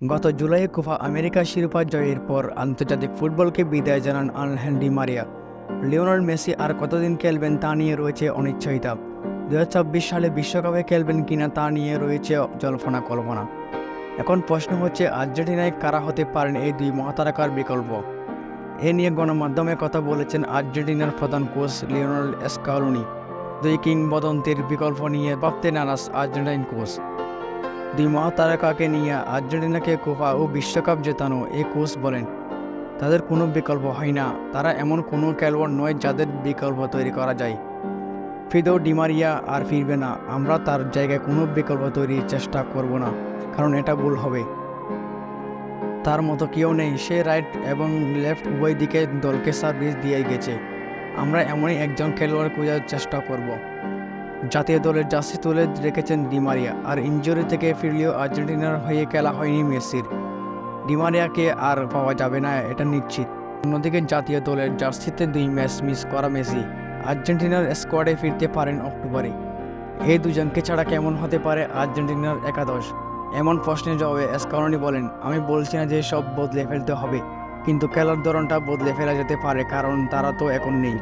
গত জুলাইয়ে Copa America শিরোপা জয়ের পর আন্তর্জাতিক ফুটবলকে বিদায় জানান Angel Di Maria. Lionel Messi আর কতদিন খেলবেন তা নিয়ে রয়েছে অনিশ্চয়তা দু সালে বিশ্বকাপে খেলবেন কিনা তা নিয়ে রয়েছে জল্পনা কল্পনা এখন প্রশ্ন হচ্ছে, আর্জেন্টিনায় কারা হতে পারেন এই দুই মহাতারকার বিকল্প? এ নিয়ে গণমাধ্যমে কথা বলেছেন আর্জেন্টিনার প্রধান কোচ লিওনাল এসকালোনি দুই কিংবদন্তির বিকল্প নিয়ে ভাবতে নারাজ আর্জেন্টাইন কোচ। দুই মহাতারকাকে নিয়ে আর্জেন্টিনাকে কোপা ও বিশ্বকাপ জেতানো এই কোচ বলেন, তাদের কোনো বিকল্প হয় না। তারা এমন কোনো খেলোয়াড় নয় যাদের বিকল্প তৈরি করা যায়। ফিদো ডিমারিয়া আর ফিরবে না। আমরা তার জায়গায় কোনো বিকল্প তৈরির চেষ্টা করব না, কারণ এটা ভুল হবে। তার মতো কেউ নেই। সে রাইট এবং লেফট উভয় দিকে দলকে সার্ভিস দিয়ে গেছে। আমরা এমনই একজন খেলোয়াড় খোঁজার চেষ্টা করব। জাতীয় দলের জার্সি তুলে রেখেছেন ডিমারিয়া আর ইঞ্জুরি থেকে ফিরলেও আর্জেন্টিনার হয়ে খেলা হয়নি মেসির। ডিমারিয়াকে আর পাওয়া যাবে না, এটা নিশ্চিত। অন্যদিকে জাতীয় দলের জার্সিতে দুই ম্যাচ মিস করা মেসি, আর্জেন্টিনার স্কোয়াডে ফিরতে পারেন অক্টোবরে। এই দুজনকে ছাড়া কেমন হতে পারে আর্জেন্টিনার একাদশ? এমন প্রশ্নের জবাবে এসকারণি বলেন, আমি বলছি না যে সব বদলে ফেলতে হবে, কিন্তু খেলার ধরনটা বদলে ফেলা যেতে পারে, কারণ তারা তো এখন নেই।